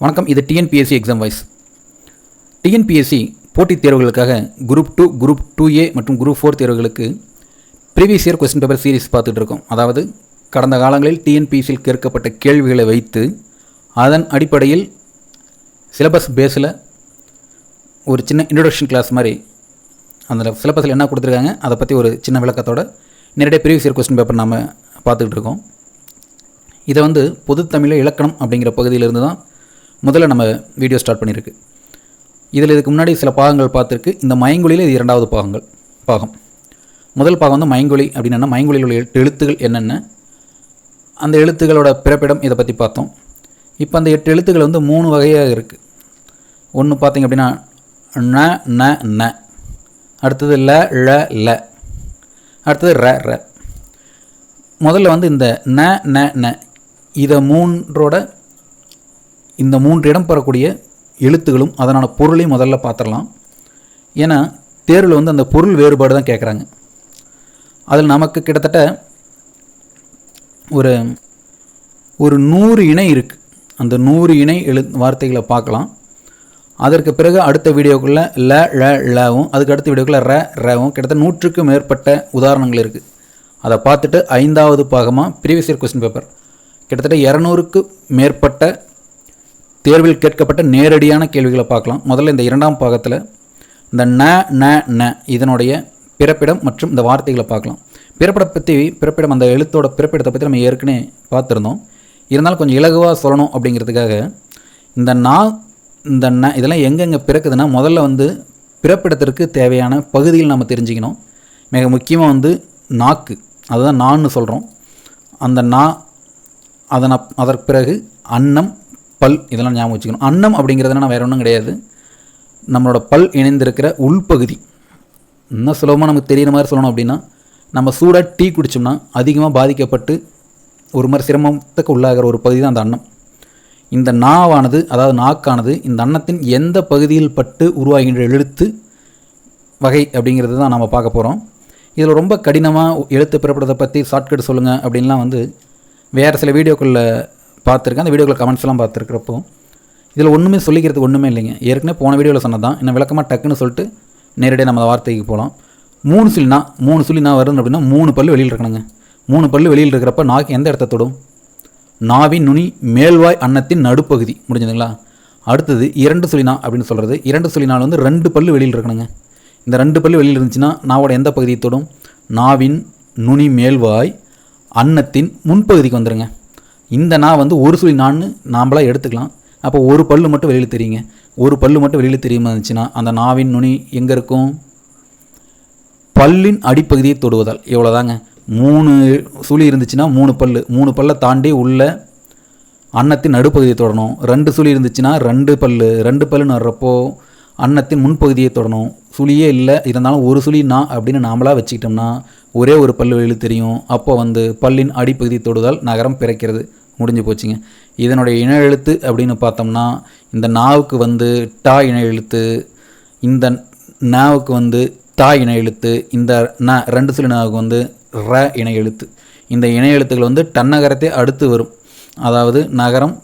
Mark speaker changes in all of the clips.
Speaker 1: வணக்கம் இது TNPSC exam wise TNPSC போட்டித் தேர்வுகளுக்காக group two group two A மற்றும் குரூப் ஃபோர் தேர்வுகளுக்கு previous year question paper series பார்த்துட்டு இருக்கோம். அதாவது கடந்த காலங்களில் டிஎன்பிஎஸ்சியில் கேட்கப்பட்ட கேள்விகளை வைத்து அதன் அடிப்படையில் சிலபஸ் பேஸில் ஒரு சின்ன இன்ட்ரொடக்ஷன் கிளாஸ் மாதிரி அந்த சிலபஸில் என்ன கொடுத்துருக்காங்க அதை பற்றி ஒரு சின்ன விளக்கத்தோட நேரடியாக ப்ரீவியஸ் இயர் கொஸ்டின் பேப்பர் நாம் பார்த்துக்கிட்டு இருக்கோம். இதை வந்து பொதுத்தமிழ் இலக்கணம் அப்படிங்கிற பகுதியிலிருந்து தான் முதல்ல நம்ம வீடியோ ஸ்டார்ட் பண்ணியிருக்கு. இதில் இதுக்கு முன்னாடி சில பாகங்கள் பார்த்துருக்கு. இந்த மயங்கொலியில் இது இரண்டாவது பாகங்கள் பாகம். முதல் பாகம் வந்து மயங்கொழி அப்படின்னா மயங்கொலியில் உள்ள எட்டு எழுத்துகள் என்னென்ன? அந்த எழுத்துகளோட பிறப்பிடம் இதை பற்றி பார்த்தோம். இப்போ அந்த எட்டு எழுத்துக்கள் வந்து மூணு வகையாக இருக்குது ஒன்று பார்த்தீங்க அப்படின்னா ந ந ந. அடுத்தது ல ழ ல. அடுத்தது ர ர. முதல்ல வந்து இந்த ந ந ந. இதை மூன்றோட இந்த மூன்று இடம் பெறக்கூடிய எழுத்துகளும் அதனான பொருளையும் முதல்ல பார்த்துடலாம். ஏன்னா தேர்வில் வந்து அந்த பொருள் வேறுபாடு தான் கேட்குறாங்க அதில் நமக்கு கிட்டத்தட்ட ஒரு ஒரு நூறு இணை இருக்குது அந்த நூறு இணை எழு வார்த்தைகளை பார்க்கலாம். அதற்கு பிறகு அடுத்த வீடியோக்குள்ளே ல ழ ழவும் அதுக்கு அடுத்த வீடியோக்குள்ளே ர ரவும் கிட்டத்தட்ட நூற்றுக்கும் மேற்பட்ட உதாரணங்கள் இருக்குது அதை பார்த்துட்டு ஐந்தாவது பாகமாக ப்ரீவியஸ் இயர் கொஸ்டின் பேப்பர் கிட்டத்தட்ட இரநூறுக்கு மேற்பட்ட தேர்வில் கேட்கப்பட்ட நேரடியான கேள்விகளை பார்க்கலாம். முதல்ல இந்த இரண்டாம் பாகத்தில் இந்த ந ந ந இதனுடைய பிறப்பிடம் மற்றும் இந்த வார்த்தைகளை பார்க்கலாம். பிறப்பிடம் பற்றி பிறப்பிடம் அந்த எழுத்தோட பிறப்பிடத்தை பற்றி நம்ம ஏற்கனவே பார்த்துருந்தோம். இருந்தாலும் கொஞ்சம் இலகுவாக சொல்லணும் அப்படிங்கிறதுக்காக இந்த நா இந்த ந இதெல்லாம் எங்கெங்கே பிறக்குதுன்னா முதல்ல வந்து பிறப்பிடத்திற்கு தேவையான பகுதியில் நம்ம தெரிஞ்சுக்கணும். மிக முக்கியமாக வந்து நாக்கு. அதுதான் நான்னு சொல்கிறோம் அந்த நா அதன் அதற்கு பிறகு அன்னம் பல் இதெல்லாம் ஞாபகம் வச்சுக்கணும். அன்னம் அப்படிங்கிறதுனா வேற வேறு ஒன்றும் கிடையாது. நம்மளோட பல் இணைந்திருக்கிற உள்பகுதி. இன்னும் சுலபமாக நமக்கு தெரியிற மாதிரி சொல்லணும் அப்படின்னா நம்ம சூடாக டீ குடித்தோம்னா அதிகமாக பாதிக்கப்பட்டு ஒரு மாதிரி சிரமத்துக்கு உள்ளாகிற ஒரு பகுதி தான் அந்த அன்னம். இந்த நாவானது அதாவது நாக்கானது இந்த அன்னத்தின் எந்த பகுதியில் பட்டு உருவாகின்ற எழுத்து வகை அப்படிங்கிறது தான் நம்ம பார்க்க போகிறோம் இதில் ரொம்ப கடினமாக எழுத்து பிறப்படத்தை பற்றி ஷார்ட்கட் சொல்லுங்கள் அப்படின்லாம் வந்து வேறு சில வீடியோக்களில் பார்த்துருக்கேன். அந்த வீடியோவில் கமெண்ட்ஸ்லாம் பார்த்துருக்குறப்போ இதில் ஒன்றுமே சொல்லிக்கிறதுக்கு ஒன்றுமே இல்லைங்க. ஏற்கனவே போன வீடியோவில் சொன்னது தான் இன்னும் விளக்கமாக டக்குன்னு சொல்லிட்டு நேரடியாக நம்ம அந்த வார்த்தைக்கு போகலாம் மூணு சுழினா மூணு சுழினா வருது அப்படின்னா மூணு பல்லு வெளியில் இருக்கணுங்க. மூணு பல்லு வெளியில் இருக்கிறப்ப நாக்கு எந்த இடத்த தொடும்? நாவின் நுனி மேல்வாய் அன்னத்தின் நடுப்பகுதி. முடிஞ்சதுங்களா? அடுத்தது இரண்டு சுழினா அப்படின்னு சொல்கிறது இரண்டு சுழினால் வந்து ரெண்டு பல்லு வெளியில் இருக்கணுங்க. இந்த ரெண்டு பல்லு வெளியில் இருந்துச்சுன்னா நாவோட எந்த பகுதியை தொடும்? நாவின் நுனி மேல்வாய் அன்னத்தின் முன்பகுதிக்கு வந்துடுங்க இந்த நா வந்து ஒரு சுழி நான்னு நாம்பளாக எடுத்துக்கலாம். அப்போ ஒரு பல்லு மட்டும் வெளியில் தெரியுங்க. ஒரு பல்லு மட்டும் வெளியில் தெரியுமா இருந்துச்சுன்னா அந்த நாவின் நுனி எங்கே இருக்கும்? பல்லின் அடிப்பகுதியை தொடுவதால். இவ்வளோதாங்க மூணு சுழி இருந்துச்சுன்னா மூணு பல்லு. மூணு பல்லை தாண்டி உள்ள அன்னத்தின் நடுப்பகுதியை தொடணும். ரெண்டு சுழி இருந்துச்சுன்னா ரெண்டு பல்லு. ரெண்டு பல்லுன்னு வர்றப்போ அன்னத்தின் முன்பகுதியை தொடணும். சுழியே இல்லை இருந்தாலும் ஒரு சுழி நான் அப்படின்னு நாமளாக வச்சுக்கிட்டோம்னா ஒரே ஒரு பல்லு வெளியில் தெரியும். அப்போ வந்து பல்லின் அடிப்பகுதி தொடுதல் நகரம் பிறக்கிறது. முடிஞ்சு போச்சுங்க. இதனுடைய இன எழுத்து அப்படின்னு பார்த்தோம்னா இந்த நாவுக்கு வந்து டா இணையெழுத்து எழுத்து இந்த நாவுக்கு வந்து தா இணையெழுத்து எழுத்து இந்த ந ரெண்டு சொல்லி நாவுக்கு வந்து ர இணை எழுத்து. இந்த இன எழுத்துக்கள் வந்து டன்னகரத்தை அடுத்து வரும். அதாவது நகரம்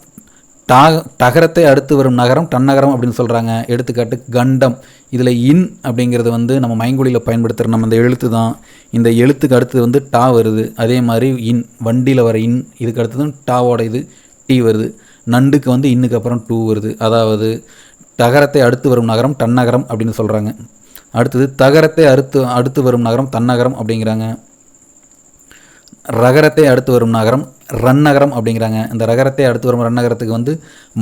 Speaker 1: டா டகரத்தை அடுத்து வரும் நகரம் டன்னகரம் அப்படின்னு சொல்கிறாங்க எடுத்துக்காட்டு கண்டம். இதில் இன் அப்படிங்கிறது வந்து நம்ம மைங்குழியில் பயன்படுத்துகிற நம்ம இந்த எழுத்து தான். இந்த எழுத்துக்கு அடுத்தது வந்து டா வருது. அதே மாதிரி இன் வண்டியில் வர இன் இதுக்கு அடுத்ததும் டாவோட இது டி வருது. நண்டுக்கு வந்து இன்னுக்கு அப்புறம் டூ வருது. அதாவது டகரத்தை அடுத்து வரும் நகரம் டன்னகரம் அப்படின்னு சொல்கிறாங்க அடுத்தது தகரத்தை அடுத்து அடுத்து வரும் நகரம் தன்னகரம் அப்படிங்கிறாங்க. ரகரத்தை அடுத்து வரும் நகரம் ரன்னகரம் அப்படிங்கிறாங்க. இந்த ரகரத்தை அடுத்து வரும் ரன்னகரத்துக்கு வந்து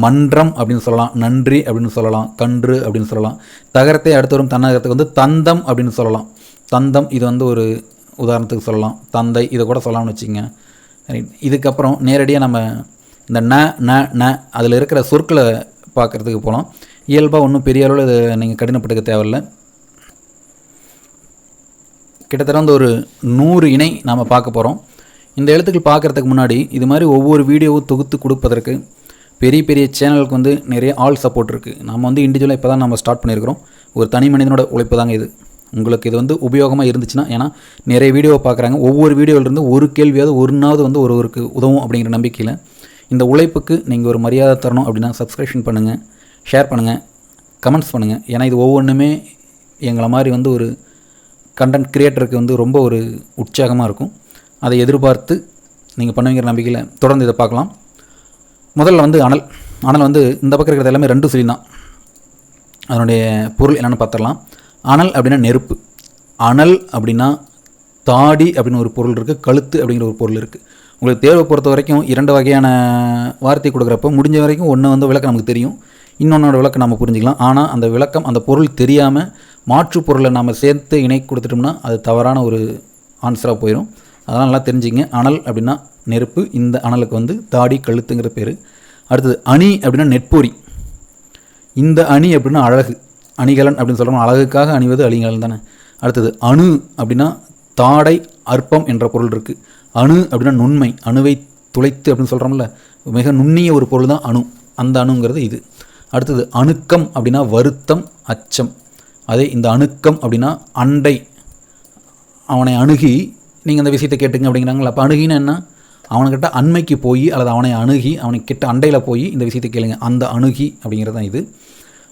Speaker 1: மன்றம் அப்படின்னு சொல்லலாம் நன்றி அப்படின்னு சொல்லலாம் கன்று அப்படின்னு சொல்லலாம். தகரத்தை அடுத்து வரும் தன்னகரத்துக்கு வந்து தந்தம் அப்படின்னு சொல்லலாம். தந்தம் இது வந்து ஒரு உதாரணத்துக்கு சொல்லலாம். தந்தை இதை கூட சொல்லலாம்னு வச்சுங்க இதுக்கப்புறம் நேரடியாக நம்ம இந்த ந ந ந அதில் இருக்கிற சொற்களை பார்க்குறதுக்கு போகலாம் இயல்பாக ஒன்றும் பெரிய அளவில் இதை நீங்கள் கடினப்பட்டுக்க தேவையில்லை. கிட்டத்தட்ட வந்து ஒரு நூறு இணை நாம் பார்க்க போகிறோம் இந்த எழுத்துக்கள் பார்க்குறதுக்கு முன்னாடி இது மாதிரி ஒவ்வொரு வீடியோவும் தொகுத்து கொடுப்பதற்கு பெரிய பெரிய சேனலுக்கு வந்து நிறைய ஆல் சப்போர்ட் இருக்குது நம்ம வந்து இண்டிவிஜுவலாக இப்போ தான் நம்ம ஸ்டார்ட் பண்ணியிருக்கிறோம். ஒரு தனி மனிதனோட உழைப்பு தாங்க இது. உங்களுக்கு இது வந்து உபயோகமாக இருந்துச்சுன்னா ஏன்னா நிறைய வீடியோவை பார்க்குறாங்க. ஒவ்வொரு வீடியோவிலேருந்து ஒரு கேள்வியாவது ஒன்றாவது வந்து ஒருவருக்கு உதவும் அப்படிங்கிற நம்பிக்கையில் இந்த உழைப்புக்கு நீங்கள் ஒரு மரியாதை தரணும் அப்படின்னா சப்ஸ்கிரிப்ஷன் பண்ணுங்கள் ஷேர் பண்ணுங்கள் கமெண்ட்ஸ் பண்ணுங்கள் ஏன்னா இது ஒவ்வொன்றுமே எங்களை மாதிரி வந்து ஒரு கண்டென்ட் க்ரியேட்டருக்கு வந்து ரொம்ப ஒரு உற்சாகமாக இருக்கும். அதை எதிர்பார்த்து நீங்கள் பண்ணுவீங்கிற நம்பிக்கையில் தொடர்ந்து இதை பார்க்கலாம். முதல்ல வந்து அனல். அனல் வந்து இந்த பக்கம் இருக்கிறது எல்லாமே ரெண்டு சொல்லி தான் அதனுடைய பொருள் என்னென்னு பார்த்துடலாம். அனல் அப்படின்னா நெருப்பு. அனல் அப்படின்னா தாடி அப்படின்னு ஒரு பொருள் இருக்குது கழுத்து அப்படிங்கிற ஒரு பொருள் இருக்குது உங்களுக்கு தேர்வை பொறுத்த வரைக்கும் இரண்டு வகையான வார்த்தை கொடுக்குறப்போ முடிஞ்ச வரைக்கும் ஒன்று வந்து விளக்கம் நமக்கு தெரியும். இன்னொன்னோட விளக்கம் நம்ம புரிஞ்சுக்கலாம். ஆனால் அந்த விளக்கம் அந்த பொருள் தெரியாமல் மாற்று பொருளை நம்ம சேர்த்து இணை கொடுத்துட்டோம்னா அது தவறான ஒரு ஆன்சராக போயிடும் அதெல்லாம் நல்லா தெரிஞ்சுங்க. அனல் அப்படின்னா நெருப்பு. இந்த அனலுக்கு வந்து தாடி கழுத்துங்கிற பேர். அடுத்தது அணி அப்படின்னா நெற்பொறி. இந்த அணி அப்படின்னா அழகு. அணிகலன் அப்படின்னு சொல்கிறோம் அழகுக்காக அணிவது அணிகலன் தானே. அடுத்தது அணு அப்படின்னா தாடை அற்பம் என்ற பொருள் இருக்குது அணு அப்படின்னா நுண்மை அணுவை துளைத்து அப்படின்னு சொல்கிறோம்ல மிக நுண்ணிய ஒரு பொருள் தான் அணு. அந்த அணுங்கிறது இது. அடுத்தது அணுக்கம் அப்படின்னா வருத்தம் அச்சம். அதே இந்த அணுக்கம் அப்படின்னா அண்டை. அவனை அணுகி நீங்கள் அந்த விஷயத்தை கேட்டுங்க அப்படிங்கிறாங்களா? அப்போ அணுகின்னு என்ன? அவனுக்கிட்ட அண்மைக்கு போய் அல்லது அவனை அணுகி அவனை கிட்ட அண்டையில் போய் இந்த விஷயத்தை கேளுங்க. அந்த அணுகி அப்படிங்கிறது தான் இது.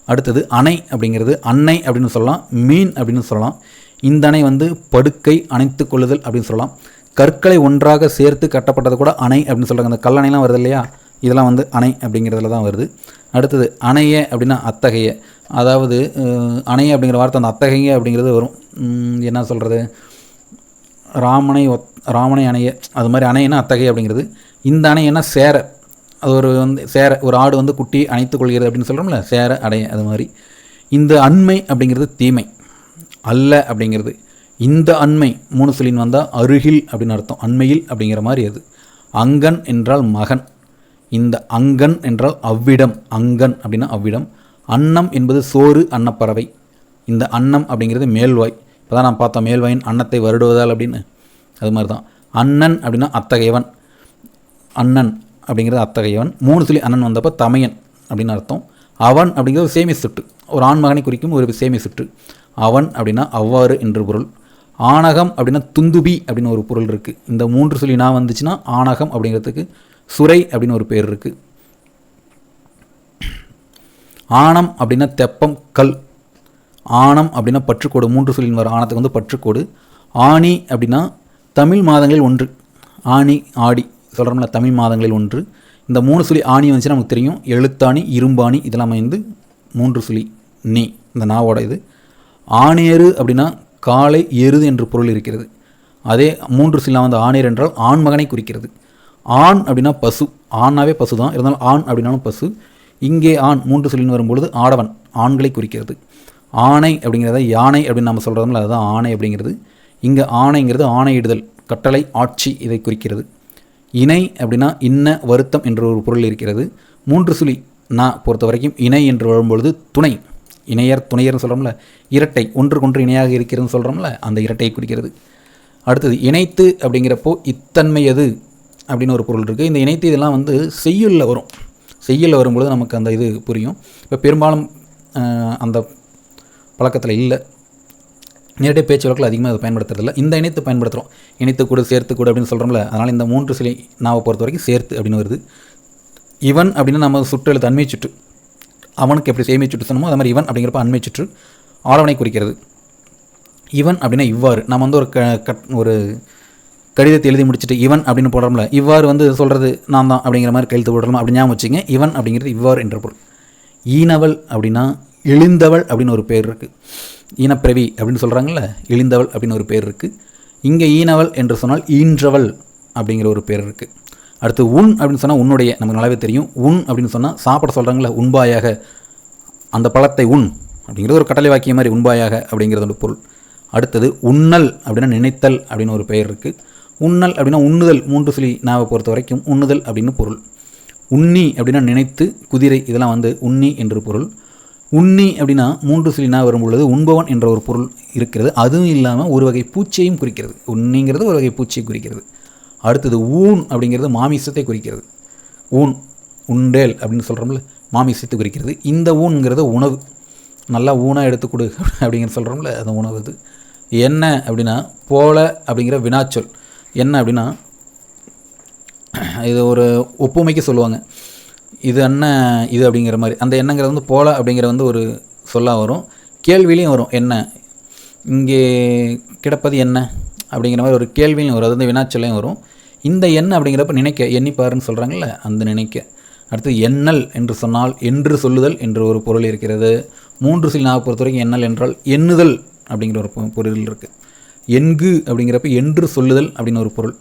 Speaker 1: அடுத்தது அணை அப்படிங்கிறது அன்னை அப்படின்னு சொல்லலாம் மீன் அப்படின்னு சொல்லலாம் இந்த அணை வந்து படுக்கை அணைத்து கொள்ளுதல் அப்படின்னு சொல்லலாம் கற்களை ஒன்றாக சேர்த்து கட்டப்பட்டது கூட அணை அப்படின்னு சொல்கிறாங்க அந்த கல்லணைலாம் வருது இல்லையா? இதெல்லாம் வந்து அணை அப்படிங்கிறதுல தான் வருது. அடுத்தது அணைய அப்படின்னா அத்தகைய. அதாவது அணைய அப்படிங்கிற வார்த்தை அந்த அத்தகைய அப்படிங்கிறது வரும். என்ன சொல்கிறது ராமனை ஒத் ராமனை அணைய அது மாதிரி அணையனா அத்தகைய அப்படிங்கிறது. இந்த அணையனா சேர. அது ஒரு வந்து சேர ஒரு ஆடு வந்து குட்டி அணைத்து கொள்கிறது அப்படின்னு சொல்கிறோம்ல சேர அடைய அது மாதிரி. இந்த அண்மை அப்படிங்கிறது தீமை. அல்ல அப்படிங்கிறது. இந்த அண்மை மூணு சொல்லின் வந்தால் அருகில் அப்படின்னு அர்த்தம். அண்மையில் அப்படிங்கிற மாதிரி அது. அங்கன் என்றால் மகன். இந்த அங்கன் என்றால் அவ்விடம். அங்கன் அப்படின்னா அவ்விடம். அன்னம் என்பது சோறு அன்னப்பறவை. இந்த அன்னம் அப்படிங்கிறது மேல்வாய். இப்போ தான் நான் பார்த்தோம் மேல்வாயின் அன்னத்தை வருடுவதால் அப்படின்னு. அது மாதிரி தான் அண்ணன் அப்படின்னா அத்தகையவன். அண்ணன் அப்படிங்கிறது அத்தகையவன். மூணு சொல்லி அண்ணன் வந்தப்போ தமையன் அப்படின்னு அர்த்தம். அவன் அப்படிங்கிறது ஒரு சேமி சுட்டு. ஒரு ஆண் மகனை குறிக்கும் ஒரு சேமி சுட்டு. அவன் அப்படின்னா அவ்வாறு என்று பொருள். ஆணகம் அப்படின்னா துந்துபி அப்படின்னு ஒரு பொருள் இருக்குது இந்த மூன்று சொல்லி நான் வந்துச்சுன்னா ஆணகம் அப்படிங்கிறதுக்கு சுரை அப்படின்னு ஒரு பேர் இருக்குது ஆணம் அப்படின்னா தெப்பம் கல். ஆணம் அப்படின்னா பற்றுக்கோடு மூன்று சொல்லின் வர ஆணத்துக்கு வந்து பற்றுக்கோடு. ஆணி அப்படின்னா தமிழ் மாதங்களில் ஒன்று. ஆணி ஆடி சொல்கிறோம்ல தமிழ் மாதங்களில் ஒன்று. இந்த மூணு சுழி ஆணி வந்துச்சுன்னா நமக்கு தெரியும். எழுத்தாணி இரும்பாணி இதெல்லாம் வந்து மூன்று சுழி நீ இந்த நாவோட இது. ஆணேறு அப்படின்னா காலை எருது என்று பொருள் இருக்கிறது. அதே மூன்று சிலாம் வந்து ஆணேர் என்றால் ஆண் மகனை குறிக்கிறது. ஆண் அப்படின்னா பசு. ஆணாவே பசு தான் இருந்தாலும் ஆண் அப்படின்னாலும் பசு. இங்கே ஆண் மூன்று சொல்லின்னு வரும்பொழுது ஆடவன் ஆண்களை குறிக்கிறது. ஆணை அப்படிங்கிறத யானை அப்படின்னு நம்ம சொல்கிறோம்ல அதுதான் ஆணை அப்படிங்கிறது. இங்கே ஆணைங்கிறது ஆணையிடுதல் கட்டளை ஆட்சி இதை குறிக்கிறது. இணை அப்படின்னா இன்ன வருத்தம் என்ற ஒரு பொருள் இருக்கிறது. மூன்று சுழி நான் பொறுத்த வரைக்கும் இணை என்று வரும்பொழுது துணை. இணையர் துணையர்னு சொல்கிறோம்ல இரட்டை ஒன்றுக்கொன்று இணையாக இருக்கிறதுன்னு சொல்கிறோம்ல அந்த இரட்டையை குறிக்கிறது. அடுத்தது இணைத்து அப்படிங்கிறப்போ இத்தன்மை எது அப்படின்னு ஒரு பொருள் இருக்குது இந்த இணைத்து இதெல்லாம் வந்து செய்யுளில் வரும். செய்யுளில் வரும்பொழுது நமக்கு அந்த இது புரியும். இப்போ பெரும்பாலும் அந்த பழக்கத்தில் இல்லை. நேரடி பேச்சு வழக்கில் அதிகமாக அதை பயன்படுத்துறதில்ல. இந்த இணைத்து பயன்படுத்துகிறோம் இணைத்து கூட சேர்த்து கூட அப்படின்னு சொல்கிறோம்ல அதனால் இந்த மூன்று சிலை நாவை பொறுத்த வரைக்கும் சேர்த்து அப்படின்னு வருது. இவன் அப்படின்னு நம்ம சுற்றில் தன்மை சுற்று. அவனுக்கு எப்படி சேமி சொன்னமோ அது மாதிரி இவன் அப்படிங்கிறப்ப அண்மை சுற்று ஆளவனை குறிக்கிறது. இவன் அப்படின்னா இவ்வாறு. நம்ம வந்து ஒரு க கட் ஒரு கடிதத்தை எழுதி முடிச்சுட்டு இவன் அப்படின்னு போடுறோம்ல இவ்வாறு வந்து சொல்கிறது நான் தான் அப்படிங்கிற மாதிரி கையெழுத்து போடுறோம் அப்படி ஞாபகம் வச்சுங்க இவன் அப்படிங்கிறது இவ்வாறு என்ற பொருள். ஈனவள் அப்படின்னா இழிந்தவள் அப்படின்னு ஒரு பேர் இருக்குது ஈனப்பிரவி அப்படின்னு சொல்கிறாங்கல்ல இழிந்தவள் அப்படின்னு ஒரு பேர் இருக்குது இங்கே ஈனவள் என்று சொன்னால் ஈன்றவள் அப்படிங்கிற ஒரு பேர் இருக்குது அடுத்து உன் அப்படின்னு சொன்னால் உன்னுடைய நமக்கு நல்லாவே தெரியும். உன் அப்படின்னு சொன்னால் சாப்பிட சொல்கிறாங்களே உண்பாயாக. அந்த பழத்தை உண் அப்படிங்கிறது ஒரு கட்டளை வாக்கியம் மாதிரி உண்பாயாக அப்படிங்கிறது ஒரு பொருள். அடுத்தது உண்ணல் அப்படின்னா நினைத்தல் அப்படின்னு ஒரு பெயர் இருக்குது உண்ணல் அப்படின்னா உண்ணுதல் மூன்று சிலி நாவை பொறுத்த வரைக்கும் உண்ணுதல் அப்படின்னு பொருள். உண்ணி அப்படின்னா நினைத்து குதிரை இதெல்லாம் வந்து உண்ணி என்று பொருள். உண்ணி அப்படின்னா மூன்று சிலினா வரும் வரும்பொழுது உண்பவன் என்ற ஒரு பொருள் இருக்கிறது. அதுவும் இல்லாமல் ஒரு வகை பூச்சியையும் குறிக்கிறது. உண்ணிங்கிறது ஒரு வகை பூச்சியை குறிக்கிறது. அடுத்தது ஊன் அப்படிங்கிறது மாமிசத்தை குறிக்கிறது. ஊன் உண்டேல் அப்படின்னு சொல்கிறோம்ல மாமிசத்தை குறிக்கிறது. இந்த ஊன்ங்கிறது உணவு. நல்லா ஊனாக எடுத்து கொடு அப்படிங்கிற சொல்கிறோம்ல அந்த உணவு இது என்ன அப்படின்னா போல அப்படிங்கிற வினாச்சொல். என்ன அப்படின்னா இது ஒரு ஒப்புமைக்கு சொல்லுவாங்க. இது என்ன இது அப்படிங்கிற மாதிரி. அந்த எண்ணங்கிறது வந்து போல அப்படிங்கிற வந்து ஒரு சொல்லாக வரும். கேள்விலையும் வரும் என்ன? இங்கே கிடப்பது என்ன? அப்படிங்கிற மாதிரி ஒரு கேள்வியும் வரும். அது வந்து வினாச்சலையும் வரும். இந்த எண் அப்படிங்கிறப்ப நினைக்க எண்ணிப்பாருன்னு சொல்கிறாங்கல்ல அந்த நினைக்க. அடுத்து எண்ணல் என்று சொன்னால் என்று சொல்லுதல் என்று ஒரு பொருள் இருக்கிறது. மூன்று சில நாக பொறுத்த வரைக்கும் எண்ணல் என்றால் எண்ணுதல் அப்படிங்கிற ஒரு பொ- பொருள் இருக்குது எண்கு அப்படிங்கிறப்ப என்று சொல்லுதல் அப்படின்னு ஒரு பொருள்.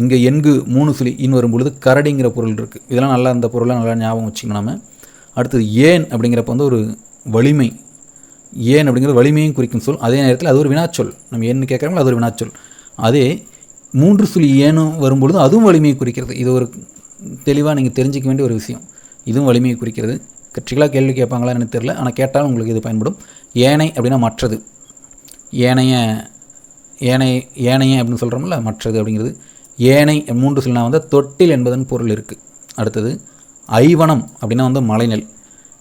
Speaker 1: இங்கே எண்கு மூணு சுழி இன் வரும்பொழுது கரடிங்கிற பொருள் இருக்குது இதெல்லாம் நல்லா அந்த பொருளை நல்லா ஞாபகம் வச்சுக்கணும் நம்ம அடுத்தது ஏன் அப்படிங்கிறப்ப வந்து ஒரு வலிமை. ஏன் அப்படிங்கிறது வலிமையும் குறிக்கும் சொல். அதே நேரத்தில் அது ஒரு வினாச்சொல். நம்ம ஏன்னு கேட்குறோம்ல அது ஒரு வினாச்சொல். அதே மூன்று சுழி ஏனும் வரும்பொழுது அதுவும் வலிமையை குறிக்கிறது. இது ஒரு தெளிவாக நீங்கள் தெரிஞ்சிக்க வேண்டிய ஒரு விஷயம். இதுவும் வலிமையை குறிக்கிறது. கட்சிகளாக கேள்வி கேட்பாங்களா எனக்கு தெரியல. ஆனால் கேட்டாலும் உங்களுக்கு இது பயன்படும். ஏனை அப்படின்னா மற்றது. ஏனைய ஏனை ஏனைய அப்படின்னு சொல்கிறோம்ல மற்றது அப்படிங்கிறது. ஏனை மூன்று சொல்லினா வந்து தொட்டில் என்பதன் பொருள் இருக்குது அடுத்தது ஐவனம் அப்படின்னா வந்து மலைநெல்.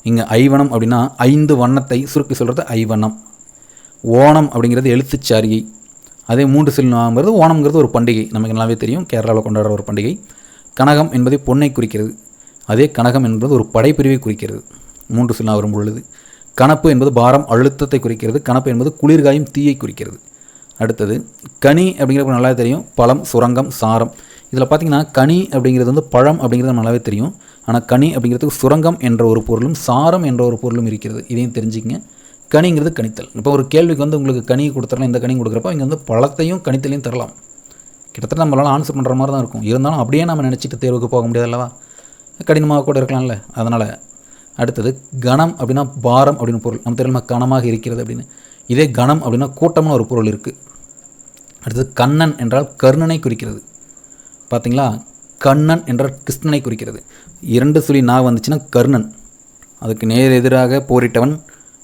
Speaker 1: இங்கே ஐவனம் அப்படின்னா ஐந்து வண்ணத்தை சுருக்கி சொல்கிறது ஐவனம். ஓணம் அப்படிங்கிறது எழுத்துச்சாரியை. அதே மூன்று சில்னாங்கிறது ஓணம்ங்கிறது ஒரு பண்டிகை. நமக்கு நல்லாவே தெரியும். கேரளாவில் கொண்டாடுற ஒரு பண்டிகை. கனகம் என்பதை பொன்னை குறிக்கிறது. அதே கனகம் என்பது ஒரு படைப்பிரிவை குறிக்கிறது. மூன்று சில்னா வரும் பொழுது. கணப்பு என்பது பாரம் அழுத்தத்தை குறிக்கிறது. கணப்பு என்பது குளிர்காயும் தீயை குறிக்கிறது. அடுத்தது கனி அப்படிங்கிறது நல்லாவே தெரியும். பழம் சுரங்கம் சாரம். இதில் பார்த்தீங்கன்னா கனி அப்படிங்கிறது வந்து பழம் அப்படிங்கிறது நல்லாவே தெரியும். ஆனால் கனி அப்படிங்கிறதுக்கு சுரங்கம் என்ற ஒரு பொருளும் சாரம் என்ற ஒரு பொருளும் இருக்கிறது. இதையும் தெரிஞ்சுக்கங்க. கனிங்கிறது கணித்தல் இப்போ ஒரு கேள்விக்கு வந்து உங்களுக்கு கனி கொடுத்துறலாம் இந்த கனி கொடுக்குறப்ப இங்கே வந்து பழத்தையும் கணித்தலையும் தரலாம். கிட்டத்தட்ட நம்மளால் ஆன்சர் பண்ணுற மாதிரி தான் இருக்கும். இருந்தாலும் அப்படியே நம்ம நினச்சிட்டு தேர்வுக்கு போக முடியாது அல்லவா? கடினமாக கூட இருக்கலாம்ல. அதனால் அடுத்தது கணம் அப்படின்னா பாரம் அப்படின்னு பொருள். நம்ம தெரியுமா கனமாக இருக்கிறது அப்படின்னு. இதே கணம் அப்படின்னா கூட்டம்னு ஒரு பொருள் இருக்குது அடுத்தது கண்ணன் என்றால் கர்ணனை குறிக்கிறது. பார்த்தீங்களா கண்ணன் என்றால் கிருஷ்ணனை குறிக்கிறது. இரண்டு சுழி நா வந்துச்சுன்னா கர்ணன். அதுக்கு நேர் எதிராக போரிட்டவன்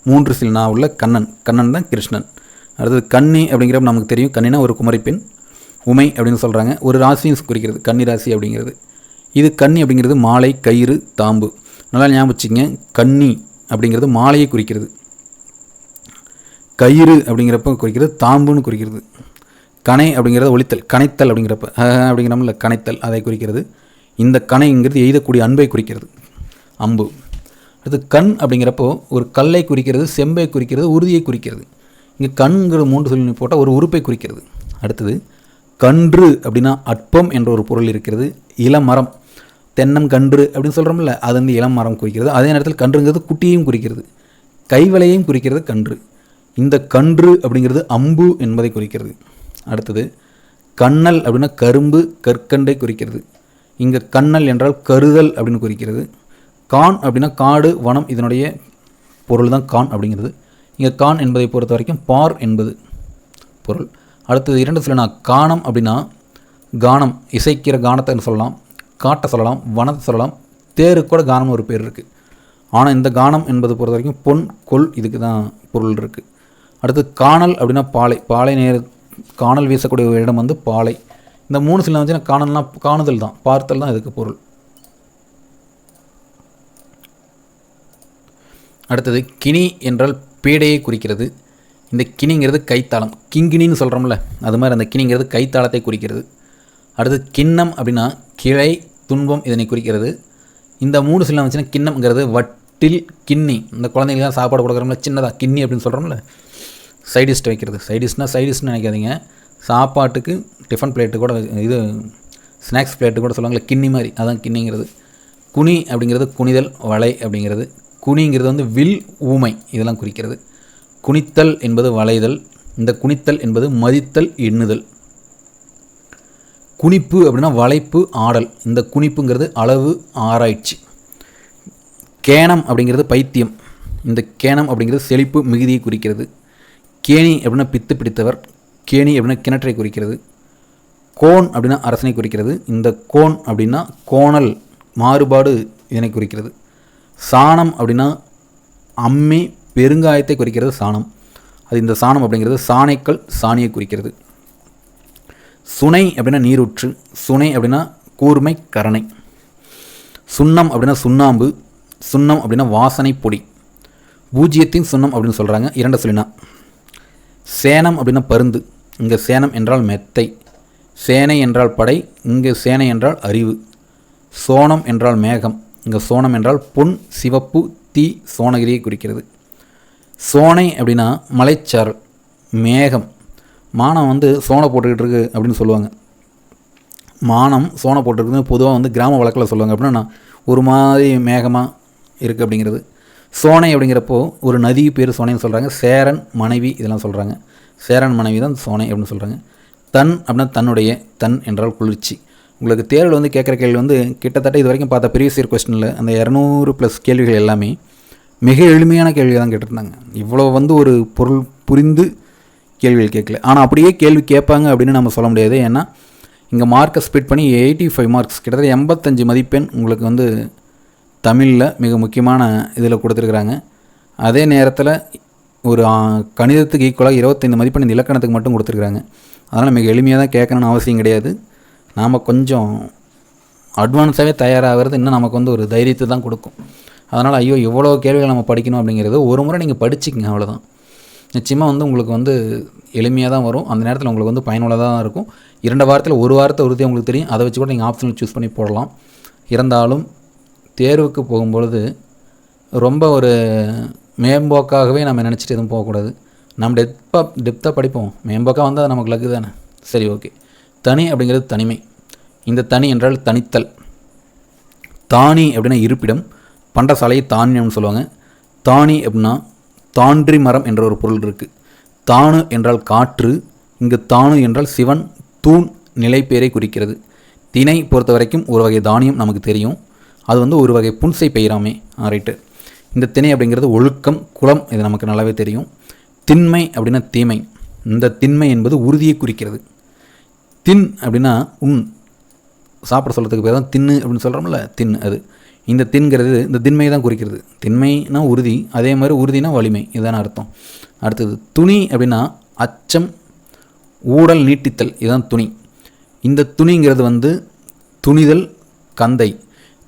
Speaker 1: மூன்று சில் நா உள்ள கண்ணன். கண்ணன் தான் கிருஷ்ணன். அடுத்தது கன்னி அப்படிங்கிறப்ப நமக்கு தெரியும். கண்ணினா ஒரு குமரிப்பெண் உமை அப்படின்னு சொல்கிறாங்க ஒரு ராசியும் குறிக்கிறது. கன்னி ராசி அப்படிங்கிறது. இது கன்னி அப்படிங்கிறது மாலை கயிறு தாம்பு. நல்லா ஞாபகம் வச்சுங்க கன்னி அப்படிங்கிறது மாலையை குறிக்கிறது. கயிறு அப்படிங்கிறப்ப குறிக்கிறது தாம்புன்னு குறிக்கிறது. கணை அப்படிங்கிறது ஒளித்தல் கணைத்தல் அப்படிங்கிறப்ப அப்படிங்கிறமில்ல கனைத்தல் கணைத்தல் அதை குறிக்கிறது. இந்த கணைங்கிறது எய்தக்கூடிய அன்பை குறிக்கிறது அம்பு. அடுத்து கண் அப்படிங்கிறப்போ ஒரு கல்லை குறிக்கிறது செம்பை குறிக்கிறது உறுதியை குறிக்கிறது. இங்கே கண்ங்கிற மூன்று சொல்லி போட்டால் ஒரு உறுப்பை குறிக்கிறது. அடுத்தது கன்று அப்படின்னா அற்பம் என்ற ஒரு பொருள் இருக்கிறது இளமரம். தென்னம் கன்று அப்படின்னு சொல்கிறோம்ல அது வந்து இளமரம் குறிக்கிறது. அதே நேரத்தில் கன்றுங்கிறது குட்டியையும் குறிக்கிறது கைவலையையும் குறிக்கிறது கன்று. இந்த கன்று அப்படிங்கிறது அம்பு என்பதை குறிக்கிறது. அடுத்தது கண்ணல் அப்படின்னா கரும்பு கற்கண்டை குறிக்கிறது. இங்கே கண்ணல் என்றால் கருதல் அப்படின்னு குறிக்கிறது. கான் அப்படின்னா காடு வனம் இதனுடைய பொருள் தான் கான் அப்படிங்கிறது. இங்கே கான் என்பதை பொறுத்த வரைக்கும் பார் என்பது பொருள். அடுத்தது இரண்டு சொல்லலாம் கானம் அப்படின்னா கானம் இசைக்கிற கானத்தை சொல்லலாம் காட்டை சொல்லலாம் வனத்தை சொல்லலாம் தேருக்கு கூட கானம் ஒரு பேர் இருக்குது ஆனால் இந்த கானம் என்பது பொறுத்த வரைக்கும் பொன் கொல் இதுக்கு தான் பொருள் இருக்குது அடுத்து காணல் அப்படின்னா பாலை. பாலை நேர காணல் வீசக்கூடிய ஒரு இடம் வந்து பாலை. இந்த மூணு சில வந்துச்சுன்னா காணல்னா காணுதல் தான். பார்த்தல் தான் இதுக்கு பொருள். அடுத்தது கினி என்றால் பீடையை குறிக்கிறது. இந்த கிணிங்கிறது கைத்தாளம். கிங்கினின்னு சொல்கிறோம்ல அது மாதிரி அந்த கிணிங்கிறது கைத்தாளத்தை குறிக்கிறது. அடுத்து கிண்ணம் அப்படின்னா கிளை துன்பம் இதனை குறிக்கிறது. இந்த மூணு சில வந்துச்சுன்னா கிண்ணம்ங்கிறது வட்டில் கிண்ணி. இந்த குழந்தைங்களுக்கு சாப்பாடு கொடுக்குறோம்ல சின்னதாக கிண்ணி அப்படின்னு சொல்கிறோம்ல சைடிஸ்ட் வைக்கிறது. சைடிஷ்னால் சைடிஷ்னு நினைக்காதீங்க. சாப்பாட்டுக்கு டிஃபன் பிளேட்டு கூட இது ஸ்நாக்ஸ் பிளேட்டு கூட சொல்லுவாங்கள்ல கிண்ணி மாதிரி. அதான் கிண்ணிங்கிறது. குனி அப்படிங்கிறது குனிதல் வளை அப்படிங்கிறது. குனிங்கிறது வந்து வில் ஊமை. இதெல்லாம் குறிக்கிறது. குனித்தல் என்பது வளைதல். இந்த குனித்தல் என்பது மதித்தல் எண்ணுதல். குனிப்பு அப்படின்னா வளைப்பு ஆடல். இந்த குனிப்புங்கிறது அளவு ஆராய்ச்சி. கேனம் அப்படிங்கிறது பைத்தியம். இந்த கேனம் அப்படிங்கிறது செழிப்பு மிகுதியை குறிக்கிறது. கேணி அப்படின்னா பித்து பிடித்தவர். கேணி அப்படின்னா கிணற்றை குறிக்கிறது. கோன் அப்படின்னா அரசனை குறிக்கிறது. இந்த கோன் அப்படின்னா கோணல் மாறுபாடு இதனை குறிக்கிறது. சாணம் அப்படின்னா அம்மி பெருங்காயத்தை குறிக்கிறது சாணம். அது இந்த சாணம் அப்படிங்கிறது சாணைக்கல் சாணியை குறிக்கிறது. சுனை அப்படின்னா நீரூற்று. சுனை அப்படின்னா கூர்மை கரணை. சுண்ணம் அப்படின்னா சுண்ணாம்பு. சுண்ணம் அப்படின்னா வாசனை பொடி. பூஜ்ஜியத்தின் சுண்ணம் அப்படின்னு சொல்கிறாங்க இரண்டு சொல்லினா. சேனம் அப்படின்னா பருந்து. இங்கே சேனம் என்றால் மெத்தை. சேனை என்றால் படை. இங்கே சேனை என்றால் அறிவு. சோனம் என்றால் மேகம். இங்கே சோனம் என்றால் பொன் சிவப்பு தீ சோனகிரியை குறிக்கிறது. சோனை அப்படின்னா மலைச்சாரல் மேகம். மானம் வந்து சோனை போட்டுக்கிட்டு இருக்கு அப்படின்னு சொல்லுவாங்க. மானம் சோனை போட்டுருக்குன்னு பொதுவாக வந்து கிராம வழக்கில் சொல்லுவாங்க. அப்படின்னா ஒரு மாதிரி மேகமாக இருக்குது அப்படிங்கிறது. சோனை அப்படிங்கிறப்போ ஒரு நதி பேர் சோனைன்னு சொல்கிறாங்க சேரன் மனைவி இதெல்லாம் சொல்கிறாங்க சேரன் மனைவி தான் சோனை அப்படின்னு சொல்கிறாங்க தன் அப்படின்னா தன்னுடைய தன் என்றால் குளிர்ச்சி. உங்களுக்கு தேர்வில் வந்து கேட்குற கேள்வி வந்து கிட்டத்தட்ட இது வரைக்கும் பார்த்த ப்ரீவியஸ் இயர் கொஸ்டினில் அந்த இரநூறு ப்ளஸ் கேள்விகள் எல்லாமே மிக எளிமையான கேள்வி தான் கேட்டிருந்தாங்க. இவ்வளோ வந்து ஒரு பொருள் புரிந்து கேள்விகள் கேட்கல. ஆனால் அப்படியே கேள்வி கேட்பாங்க அப்படின்னு நம்ம சொல்ல முடியாது. ஏன்னா இங்கே மார்க்கை ஸ்பிட் பண்ணி எயிட்டி ஃபைவ் மார்க்ஸ் கிட்டத்தட்ட எண்பத்தஞ்சு மதிப்பெண் உங்களுக்கு வந்து தமிழில் மிக முக்கியமான இதில் கொடுத்துருக்குறாங்க. அதே நேரத்தில் ஒரு கணிதத்துக்கு ஈக்குவலாக இருபத்தைந்து மதிப்பெண் இந்த இலக்கணத்துக்கு மட்டும் கொடுத்துருக்குறாங்க. அதனால் மிக எளிமையாக தான் கேட்கணும்னு அவசியம் கிடையாது. நாம் கொஞ்சம் அட்வான்ஸாகவே தயாராகிறது இன்னும் நமக்கு வந்து ஒரு தைரியத்தை தான் கொடுக்கும். அதனால் ஐயோ எவ்வளோ கேள்விகள் நம்ம படிக்கணும் அப்படிங்கிறது ஒரு முறை நீங்கள் படிச்சுக்கங்க அவ்வளோதான் நிச்சயமாக வந்து உங்களுக்கு வந்து எளிமையாக தான் வரும். அந்த நேரத்தில் உங்களுக்கு வந்து பயனுள்ளதாக தான் இருக்கும். இரண்டு வாரத்தில் ஒரு வாரத்தை உறுதியாக உங்களுக்கு தெரியும். அதை வச்சு கூட நீங்கள் ஆப்ஷனல் சூஸ் பண்ணி போடலாம். இருந்தாலும் தேர்வுக்கு போகும்பொழுது ரொம்ப ஒரு மேம்போக்காகவே நம்ம நினச்சிட்டு எதுவும் போகக்கூடாது. நம்ம டெப்பாக டெப்த்தாக படிப்போம். மேம்போக்காக வந்தால் அது நமக்கு லக்கு தானே? சரி ஓகே தனி அப்படிங்கிறது தனிமை. இந்த தனி என்றால் தனித்தல். தானி அப்படின்னா இருப்பிடம் பண்டசாலையை தானியம்னு சொல்லுவாங்க. தானி அப்படின்னா தான்றி மரம் என்ற ஒரு பொருள் இருக்குது தானு என்றால் காற்று இங்கு தானு என்றால் சிவன் தூண் நிலைப்பேரை குறிக்கிறது. தினை பொறுத்த வரைக்கும் ஒரு வகை தானியம் நமக்கு தெரியும். அது வந்து ஒரு வகை புன்சை பெயராமே ரைட்டு இந்த திணை அப்படிங்கிறது ஒழுக்கம் குளம் இது நமக்கு நல்லாவே தெரியும். திண்மை அப்படின்னா தீமை. இந்த திண்மை என்பது உறுதியை குறிக்கிறது. தின் அப்படின்னா உன் சாப்பிட சொல்கிறதுக்கு பேர் தான் தின்னு அப்படின்னு சொல்கிறோம்ல தின் அது. இந்த தின்கிறது இந்த திண்மையை தான் குறிக்கிறது. திண்மைனா உறுதி அதே மாதிரி உறுதினா வலிமை. இதுதான அர்த்தம். அடுத்தது துணி அப்படின்னா அச்சம் ஊடல் நீட்டித்தல். இதுதான் துணி. இந்த துணிங்கிறது வந்து துணிதல் கந்தை.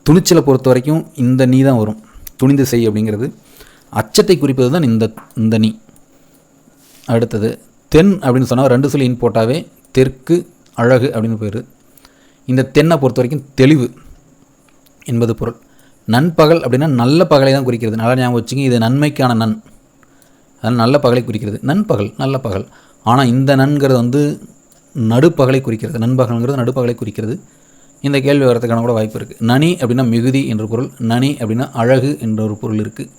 Speaker 1: துணிச்சலை பொறுத்த வரைக்கும் இந்த நீ தான் வரும். துணிந்து செய் அப்படிங்கிறது. அச்சத்தை குறிப்பது தான் இந்த இந்த நீ. அடுத்தது தென் அப்படின்னு சொன்னால் ரெண்டு சொல்லி இன் போட்டாவே தெற்கு அழகு அப்படின்னு பேர். இந்த தென்னை பொறுத்த வரைக்கும் தெளிவு என்பது பொருள். நண்பகல் அப்படின்னா நல்ல பகலை தான் குறிக்கிறது. நல்லா ஞாபகம் வச்சுங்க இது நன்மைக்கான நன். அது நல்ல பகலை குறிக்கிறது. நண்பகல் நல்ல பகல். ஆனால் இந்த நன்கிறது வந்து நடுப்பகலை குறிக்கிறது. நண்பகல்ங்கிறது நடுப்பகலை குறிக்கிறது. இந்த கேள்வி வரதுக்கான கூட வாய்ப்பு இருக்குது நனி அப்படின்னா மிகுதி என்ற பொருள் நனி அப்படின்னா அழகு என்ற ஒரு பொருள் இருக்குது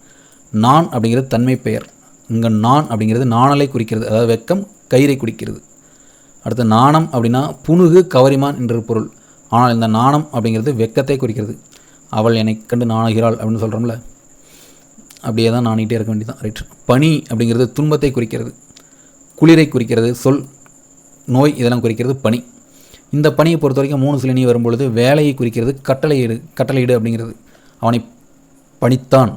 Speaker 1: நான் அப்படிங்கிறது தன்மை பெயர். இங்கே நான் அப்படிங்கிறது நாணலை குறிக்கிறது அதாவது வெக்கம் கயிறை குறிக்கிறது அடுத்து நாணம் அப்படின்னா புனுகு கவரிமான் என்ற பொருள். ஆனால் இந்த நாணம் அப்படிங்கிறது வெக்கத்தை குறிக்கிறது. அவள் என்னை கண்டு நாணுகிறாள் அப்படின்னு சொல்கிறோம்ல அப்படியே தான் நாணிகிட்டே இருக்க வேண்டியதான் ரைட் பனி அப்படிங்கிறது துன்பத்தை குறிக்கிறது. குளிரை குறிக்கிறது சொல் நோய் இதெல்லாம் குறிக்கிறது பனி. இந்த பணியை பொறுத்த வரைக்கும் மூணு சிலனி வரும்பொழுது வேலையை குறிக்கிறது கட்டளையிடு கட்டளையிடு அப்படிங்கிறது. அவனை பணித்தான்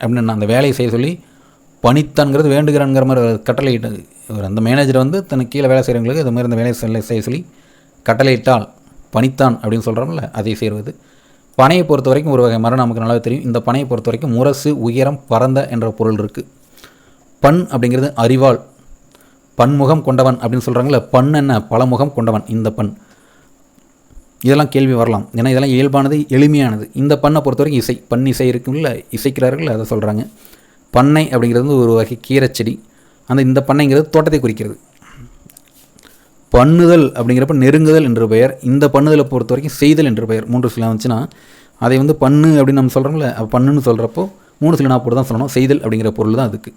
Speaker 1: அப்படின்னு அந்த வேலையை செய்ய சொல்லி பணித்தான்ங்கிறது வேண்டுகிறான்ங்கிற மாதிரி ஒரு கட்டளையிட்டு இவர் அந்த மேனேஜர் வந்து தனக்கு கீழே வேலை செய்கிறவங்களுக்கு இது மாதிரி அந்த வேலையை செல்ல செய்ய சொல்லி கட்டளையிட்டால் பணித்தான் அப்படின்னு சொல்கிறோம்ல அதை செய்வது. பனையை பொறுத்த வரைக்கும் ஒரு வகை மரம் நமக்கு நல்லாவே தெரியும். இந்த பனையை பொறுத்த வரைக்கும் முரசு உயரம் பரந்த என்ற பொருள் இருக்குது பண் அப்படிங்கிறது அறிவாள் பன்முகம் கொண்டவன் அப்படின்னு சொல்கிறாங்களே பண் என்ன? பலமுகம் கொண்டவன் இந்த பண். இதெல்லாம் கேள்வி வரலாம். ஏன்னா இதெல்லாம் இயல்பானது எளிமையானது. இந்த பண்ணை பொறுத்த வரைக்கும் இசை. பண் இசை இருக்குல்ல இசைக்கிறார்கள் அதை சொல்கிறாங்க பண்ணை அப்படிங்கிறது வந்து ஒரு வகை கீரைச்செடி. அந்த இந்த பண்ணைங்கிறது தோட்டத்தை குறிக்கிறது. பண்ணுதல் அப்படிங்கிறப்ப நெருங்குதல் என்று பெயர். இந்த பண்ணுதலை பொறுத்த வரைக்கும் செய்தல் என்று பெயர். மூன்று சில வந்துச்சுன்னா அதை வந்து பண்ணு அப்படின்னு நம்ம சொல்கிறோம்ல பண்ணுன்னு சொல்கிறப்போ மூணு சில போட்டு தான் சொல்லணும். செய்தல் அப்படிங்கிற பொருள் தான் அதுக்கு.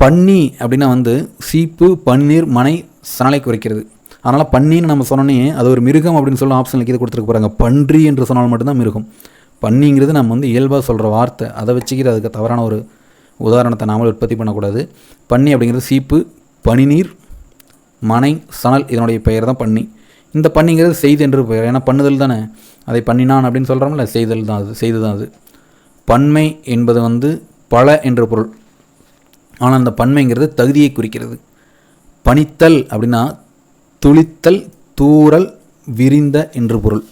Speaker 1: பன்னி அப்படின்னா வந்து சீப்பு பன்னீர் மனை சணலை குறைக்கிறது. அதனால் பன்னின்னு நம்ம சொன்னோன்னே அது ஒரு மிருகம் அப்படின்னு சொல்ல ஆப்ஷனில் கீழே கொடுத்துருக்க போகிறாங்க பன்றி என்று சொன்னால் மட்டும்தான் மிருகம். பன்னிங்கிறது நம்ம வந்து இயல்பாக சொல்கிற வார்த்தை. அதை வச்சுக்கிட்டு அதுக்கு தவறான ஒரு உதாரணத்தை நாமளும் உற்பத்தி பண்ணக்கூடாது. பன்னி அப்படிங்கிறது சீப்பு பனிநீர் மனை சணல் இதனுடைய பெயர் தான் பன்னி. இந்த பன்னிங்கிறது செய்து என்று பெயர். ஏன்னா பண்ணுதல் தானே. அதை பண்ணினான் அப்படின்னு சொல்கிறோம்ல செய்தல் தான் அது செய்து தான் அது. பன்மை என்பது வந்து பல என்ற பொருள். ஆனால் அந்த பன்மைங்கிறது தகுதியை குறிக்கிறது. பணித்தல் அப்படின்னா துளித்தல் தூறல் விரிந்த என்று பொருள்.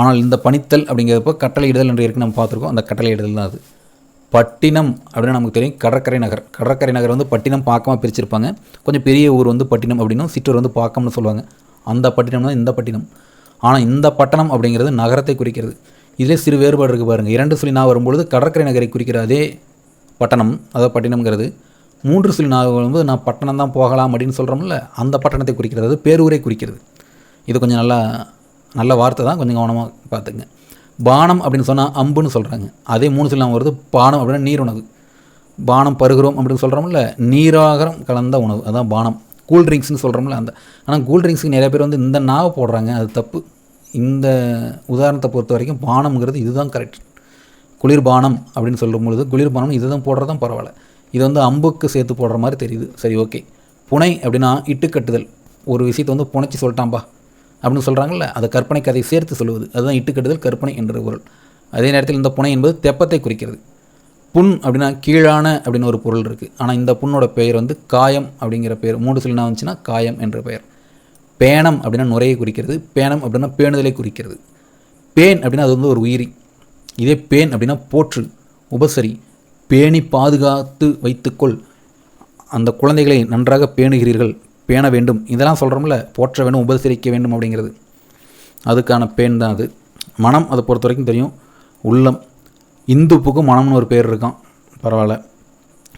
Speaker 1: ஆனால் இந்த பணித்தல் அப்படிங்கிறப்போ கட்டளையிடுதல் என்று இருக்கு நம்ம பார்த்துருக்கோம். அந்த கட்டளையிடுதல் தான் அது. பட்டினம் அப்படின்னு நமக்கு தெரியும். கடற்கரை நகர். கடற்கரை நகர் வந்து பட்டினம் பாக்கமாக பிரிச்சிருப்பாங்க. கொஞ்சம் பெரிய ஊர் வந்து பட்டினம் அப்படின்னும் சிற்றூர் வந்து பாக்கம்னு சொல்லுவாங்க. அந்த பட்டினம் தான் இந்த பட்டினம். ஆனால் இந்த பட்டணம் அப்படிங்கிறது நகரத்தை குறிக்கிறது. இதிலே சிறு வேறுபாடு இருக்குது பாருங்கள் இரண்டு சொல்லி நான் வரும்பொழுது கடற்கரை நகரை குறிக்கிற அதே பட்டணம் அதாவது பட்டினம்ங்கிறது. மூன்று சில நான் வரும்போது நான் பட்டணம் தான் போகலாம் அப்படின்னு சொல்கிறோம்ல அந்த பட்டணத்தை குறிக்கிறது அது பேரூரை குறிக்கிறது. இது கொஞ்சம் நல்லா நல்ல வார்த்தை தான் கொஞ்சம் கவனமாக பார்த்துங்க. பானம் அப்படின்னு சொன்னால் அம்புன்னு சொல்கிறாங்க அதே மூணு சொல்லி வருது பானம் அப்படின்னா நீர் உணவு. பானம் பருகிறோம் அப்படின்னு சொல்கிறோம்ல நீராகரம் கலந்த உணவு அதான் பானம். கூல் ட்ரிங்க்ஸ்னு சொல்கிறோம்ல அந்த ஆனால் கூல் ட்ரிங்க்ஸுக்கு நிறைய பேர் வந்து இந்த நாவை போடுறாங்க அது தப்பு. இந்த உதாரணத்தை பொறுத்த வரைக்கும் பானம்ங்கிறது இதுதான் கரெக்ட் குளிர்பானம் அப்படின்னு சொல்லும் பொழுது குளிர்பானம் இதுதான் போடுறது தான் பரவாயில்ல. இது வந்து அம்புக்கு சேர்த்து போடுற மாதிரி தெரியுது. சரி ஓகே. புனை அப்படின்னா இட்டுக்கட்டுதல் ஒரு விஷயத்தை வந்து புனைச்சி சொல்லிட்டாம்பா அப்படின்னு சொல்கிறாங்கல்ல அதை கற்பனை கதை சேர்த்து சொல்லுவது. அதுதான் இட்டுக்கட்டுதல் கற்பனை என்ற பொருள். அதே நேரத்தில் இந்த புனை என்பது தெப்பத்தை குறிக்கிறது. புண் அப்படின்னா கீழான அப்படின்னு ஒரு பொருள் இருக்குது ஆனால் இந்த புண்ணோட பெயர் வந்து காயம் அப்படிங்கிற பெயர். மூன்று சொல்லி வந்துச்சுன்னா காயம் என்ற பெயர். பேணம் அப்படின்னா நுரையை குறிக்கிறது. பேணம் அப்படின்னா பேணுதலை குறிக்கிறது. பேன் அப்படின்னா அது வந்து ஒரு உயிரி. இதே பேன் அப்படின்னா போற்று உபசரி. பேணி பாதுகாத்து வைத்துக்கொள். அந்த குழந்தைகளை நன்றாக பேணுகிறீர்கள் பேண வேண்டும். இதெல்லாம் சொல்கிறோம்ல போற்ற வேண்டும் உபசரிக்க வேண்டும் அப்படிங்கிறது. அதுக்கான பேன் தான் அது. மனம் அதை பொறுத்த வரைக்கும் தெரியும். உள்ளம். இந்துப்புக்கும் மனம்னு ஒரு பேர் இருக்கான் பரவாயில்ல.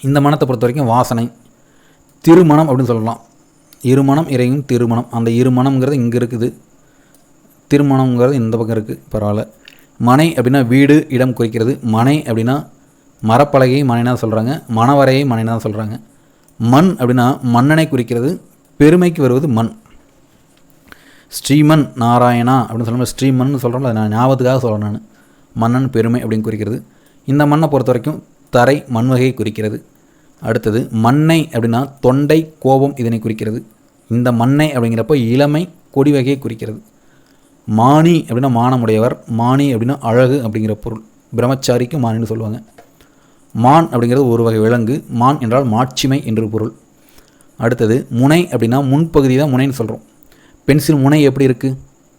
Speaker 1: இந்த மனத்தை பொறுத்த வரைக்கும் வாசனை. திருமணம் அப்படின்னு சொல்லலாம். இருமணம் இறையும் திருமணம். அந்த இருமணம்ங்கிறது இங்கே இருக்குது. திருமணம்ங்கிறது இந்த பக்கம் இருக்குது பரவாயில்ல. மனை அப்படின்னா வீடு இடம் குறிக்கிறது. மனை அப்படின்னா மரப்பலகையை மனைனா சொல்கிறாங்க மணவரையை மனைனா சொல்கிறாங்க மண் அப்படின்னா மன்னனை குறிக்கிறது பெருமைக்கு வருவது மண். ஸ்ரீமன் நாராயணா அப்படின்னு சொல்லும்போது ஸ்ரீமன் சொல்கிறோம்ல நான் ஞாபகத்துக்காக சொல்கிறேன் நான். மன்னன் பெருமை அப்படின்னு குறிக்கிறது. இந்த மண்ணை பொறுத்த வரைக்கும் தரை மண் வகையை குறிக்கிறது. அடுத்தது மண்ணை அப்படின்னா தொண்டை கோபம் இதனை குறிக்கிறது. இந்த மண்ணை அப்படிங்கிறப்போ இளமை கொடி வகையை குறிக்கிறது. மானி அப்படின்னா மானமுடையவர் மானி அப்படின்னா அழகு அப்படிங்கிற பொருள். பிரம்மச்சாரிக்கு மானின்னு சொல்லுவாங்க. மான் அப்படிங்கிறது ஒரு வகை விலங்கு. மான் என்றால் மாட்சிமை என்று பொருள். அடுத்தது முனை அப்படின்னா முன்பகுதி தான் முனைன்னு சொல்கிறோம் பென்சில் முனை எப்படி இருக்குது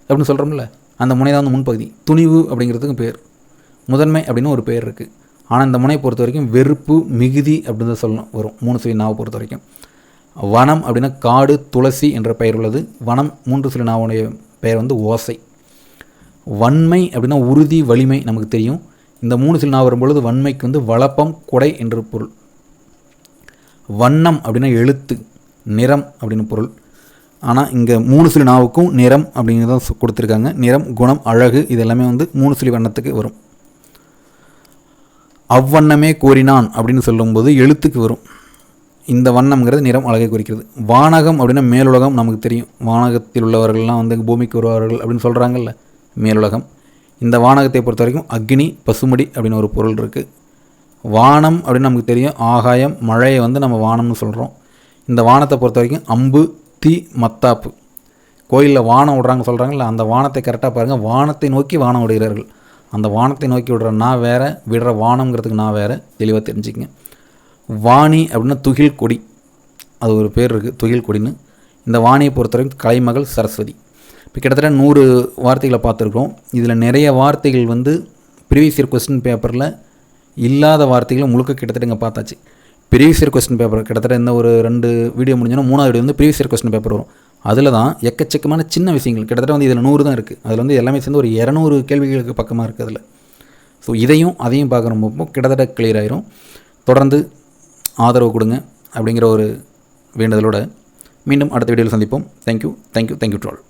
Speaker 1: அப்படின்னு சொல்கிறோம்ல அந்த முனை தான் வந்து முன்பகுதி. துணிவு அப்படிங்கிறதுக்கும் பேர். முதன்மை அப்படின்னு ஒரு பேர் இருக்குது ஆனால் இந்த முனை பொறுத்த வரைக்கும் வெறுப்பு மிகுதி அப்படின்னு சொல்லணும். வரும். மூணு சொல்லி நாவை பொறுத்த வரைக்கும். வனம் அப்படின்னா காடு துளசி என்ற பெயர் உள்ளது. வனம் மூன்று சொல்லி நாவுடைய பெயர் வந்து ஓசை. வன்மை அப்படின்னா உறுதி வலிமை நமக்கு தெரியும். இந்த மூணு சில நான் வரும்பொழுது வன்மைக்கு வந்து வளப்பம் கொடை என்று பொருள். வண்ணம் அப்படின்னா எழுத்து நிறம் அப்படின்னு பொருள். ஆனால் இங்கே மூணு சிலி நாவுக்கும் நிறம் அப்படிங்கிறத கொடுத்துருக்காங்க. நிறம் குணம் அழகு இது எல்லாமே வந்து மூணு சிலி வண்ணத்துக்கு வரும். அவ்வண்ணமே கோரினான் அப்படின்னு சொல்லும்போது எழுத்துக்கு வரும். இந்த வண்ணம்ங்கிறது நிறம் அழகை குறிக்கிறது. வானகம் அப்படின்னா மேலுலகம் நமக்கு தெரியும். வானகத்தில் உள்ளவர்கள்லாம் வந்து பூமிக்கு வருவார்கள் அப்படின்னு சொல்கிறாங்கல்ல மேலுலகம். இந்த வானகத்தை பொறுத்த வரைக்கும் அக்னி பசுமடி அப்படின்னு ஒரு பொருள் இருக்குது வானம் அப்படின்னு நமக்கு தெரியும். ஆகாயம் மழையை வந்து நம்ம வானம்னு சொல்கிறோம் இந்த வானத்தை பொறுத்த வரைக்கும் அம்பு தீ மத்தாப்பு. கோயிலில் வானம் விடுறாங்க சொல்கிறாங்கல்ல அந்த வானத்தை கரெக்டாக பாருங்கள் வானத்தை நோக்கி வானம் விடுகிறார்கள். அந்த வானத்தை நோக்கி விடுற நான் வேறு விடுற வானங்கிறதுக்கு நான் வேறு தெளிவாக தெரிஞ்சுக்கங்க. வாணி அப்படின்னா துகில் கொடி. அது ஒரு பேர் இருக்குது துகில் கொடின்னு. இந்த வாணியை பொறுத்தவரைக்கும் கலைமகள் சரஸ்வதி. இப்போ கிட்டத்தட்ட நூறு வார்த்தைகளை பார்த்துருக்கோம் இதில் நிறைய வார்த்தைகள் வந்து ப்ரீவியஸ் இயர் கொஸ்டின் பேப்பரில் இல்லாத வார்த்தைகளை முழுக்க கிட்டத்தட்ட இங்கே பார்த்தாச்சு. ப்ரீவியஸ் இயர் கொஸ்டின் பேப்பர் கிட்டத்தட்ட இந்த ஒரு ரெண்டு வீடியோ முடிஞ்சோன்னா மூணாவது வீடியோ வந்து ப்ரீவியஸ் இயர் கொஸ்டின் பேப்பர் வரும். அதில் தான் எக்கச்சக்கமான சின்ன விஷயங்கள் கிட்டத்தட்ட வந்து இதில் நூறு தான் இருக்குது அதில் வந்து எல்லாமே சேர்ந்து ஒரு இரநூறு கேள்விகளுக்கு பக்கமாக இருக்குது அதில். ஸோ இதையும் அதையும் பார்க்குறப்போ கிட்டத்தட்ட கிளியர் ஆயிரும். தொடர்ந்து ஆதரவு கொடுங்க அப்படிங்கிற ஒரு வேண்டுதலோட மீண்டும் அடுத்த வீடியோவில் சந்திப்போம். Thank you thank you thank you to all